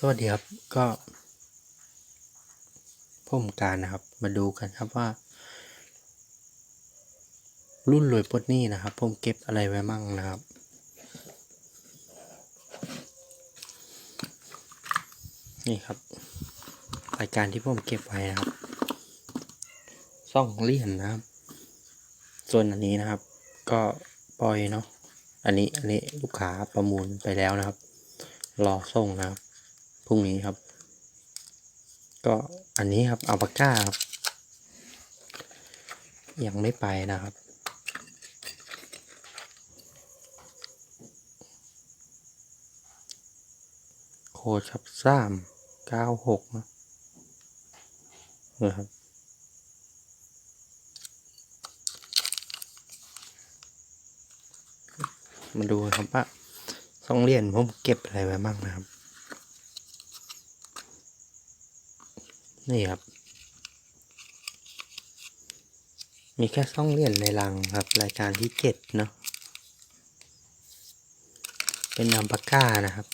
สวัสดีครับก็ผมการนะครับมาดูกันครับว่า รุ่นรวยปดนี้นะครับ ผมเก็บอะไรไว้มั่งนะครับ นี่ครับรายการที่ผมเก็บไว้นะครับซ่องเหรียญนะครับ ส่วนอันนี้นะครับ ก็ปล่อยเนาะอันนี้อันนี้ลูกค้าประมูลไปแล้วนะครับ รอส่งนะครับ พรุ่งนี้ครับ ก็อันนี้ครับอัลปาก้าครับ ยังไม่ไปนะครับโค้ดครับสามเก้าหกนะครับมาดูครับว่าสองเหรียญผมเก็บอะไรไว้บ้างนะครับ นี่ครับ มีแค่ซ่องเหรียญในรังครับ รายการที่เจ็ดเนาะ เป็นอัลปาก้านะครับ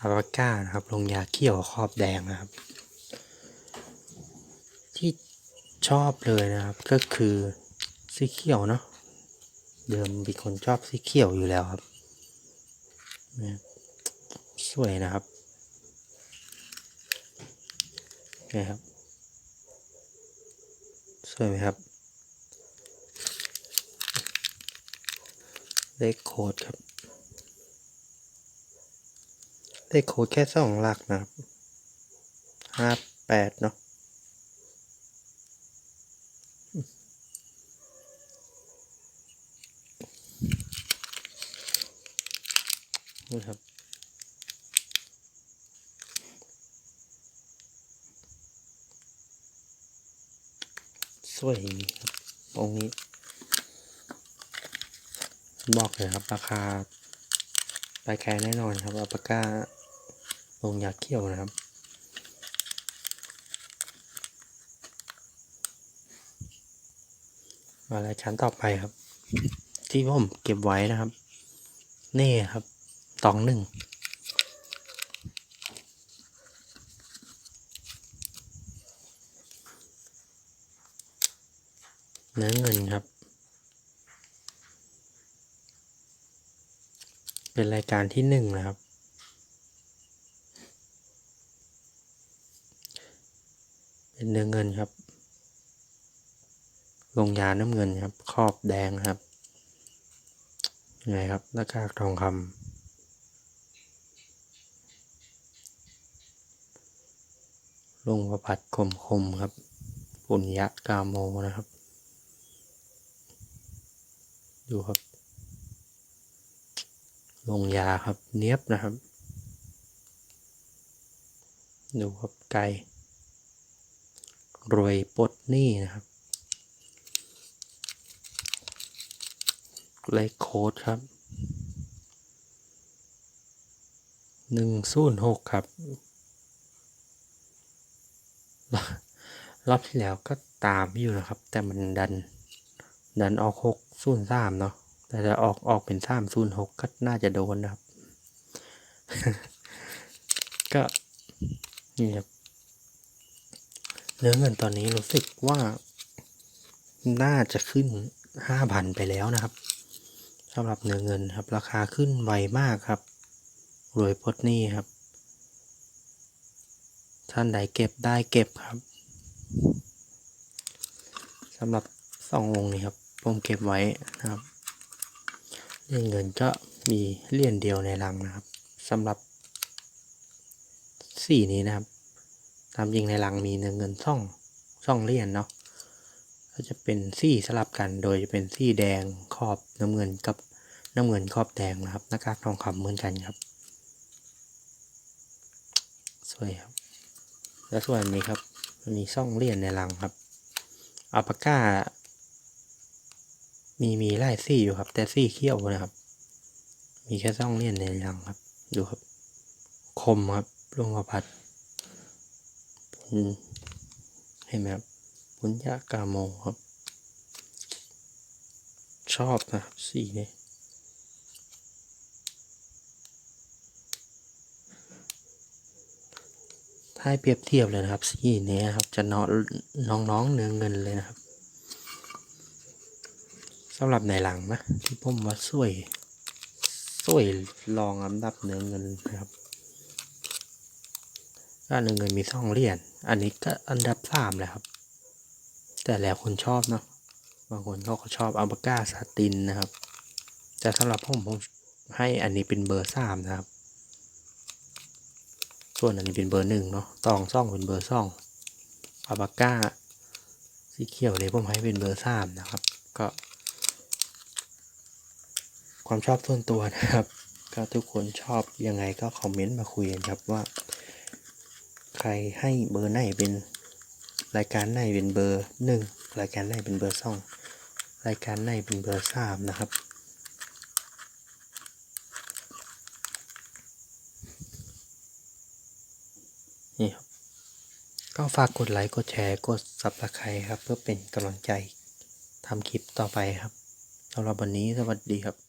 อัปาก้านะครับ ลงยาเขี้ยวขอบแดงนะครับ ที่ชอบเลยนะครับ ก็คือสีเขียวเนาะ เดิมเป็นคนชอบสีเขียวอยู่แล้วครับ สวยนะครับ นี่ครับ สวยไหมครับ เลขโค้ดครับ เลขโค้ดแค่สองหลักนะครับห้าแปดเนาะนี่ครับ สวยครับองค์นี้ บอกเลยครับ ราคาไปไกลแน่นอนครับอัลปาก้าลงยาเขี้ยวนะครับมารายการต่อไปครับ ที่ผมเก็บไว้นะครับ นี่ครับตองหนึ่ง เนื้อเงินครับ เป็นรายการที่หนึ่งนะครับ เป็นเนื้อเงินครับ ลงยาน้ำเงินครับขอบแดงครับยังไงครับหน้ากากทองคำลงประพัดคมคมครับ ปุญญกาโมนะครับ ดูครับ ลงยาครับ เนียบนะครับ ดูครับไก่รวยปดนี้นะครับ เลขโค้ดครับหนึ่งศูนย์หกครับ รอบที่แล้วก็ตามอยู่นะครับ แต่มันดัน ดันออกหกศูนย์สามเนาะแต่จะออกออกเป็นสามศูนย์หกก็น่าจะโดนนะครับ ก็นี่ครับเนื้อเงินตอนนี้รู้สึกว่าน่าจะขึ้นห้าพันไปแล้วนะครับสำหรับเนื้อเงินครับ ราคาขึ้นไวมากครับรวยพดนี้ครับ ท่านใดเก็บได้เก็บครับสำหรับสององค์นี้ครับ ผมเก็บไว้นะครับเหรียญเงินก็มีเหรียญเดียวในรังนะครับสำหรับสี่นี้นะครับ ตามจริงในรังมีเนื้อเงินซ่องซ่องเหรียญเนาะก็จะเป็นสี่สลับกันโดยจะเป็นสี่แดงขอบน้ำเงินกับน้ำเงินขอบแดงนะครับหน้ากากทองคำเหมือนกันครับ สวยครับ แล้วส่วนนี้ครับมีซ่องเหรียญในรังครับอัลปาก้า มีมีไล่ซี่อยู่ครับ แต่ซี่เขี้ยวนะครับ มีแค่ซ่องเลี่ยนในยังครับ ดูครับ คมครับลงมาพัดเห็นไหมครับพุญญากาโมครับ ชอบนะครับสีนี้ถ้าเปรียบเทียบเลยนะครับสีเนี้ครับ จะน้องน้องเนื้อเงินเลยนะครับ สำหรับในหลังนะที่ผมว่าสวยสวยรองอันดับเนื้อเงินนะครับก็เนื้อเงินมีสองเหรียญอันนี้ก็อันดับสามเลยครับ แต่แล้วคนชอบเนาะบางคนเขาก็ชอบอัลบาก้าซาตินนะครับ แต่สำหรับผมผมให้อันนี้เป็นเบอร์สามนะครับ ส่วนอันนี้เป็นเบอร์หนึ่งเนาะตองซ่องเป็นเบอร์ซ่องอัลบาก้าสีเขียวเลยผมให้เป็นเบอร์สามนะครับ ก็ ความชอบส่วนตัวนะครับ ก็ทุกคนชอบยังไงก็คอมเมนต์มาคุยกันครับว่า ใครให้เบอร์ไหนเป็นรายการไหนเป็นเบอร์หนึ่งรายการไหนเป็นเบอร์สองรายการไหนเป็นเบอร์สามนะครับนี่ครับก็ฝากกดไลค์กดแชร์กด subscribe ครับ เพื่อเป็นกำลังใจทำคลิปต่อไปครับสำหรับวันนี้สวัสดีครับ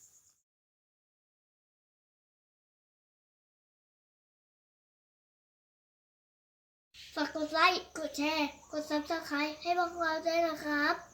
ฝากกดไลค์ กดแชร์ กด subscribe ให้พวกเราด้วยนะครับ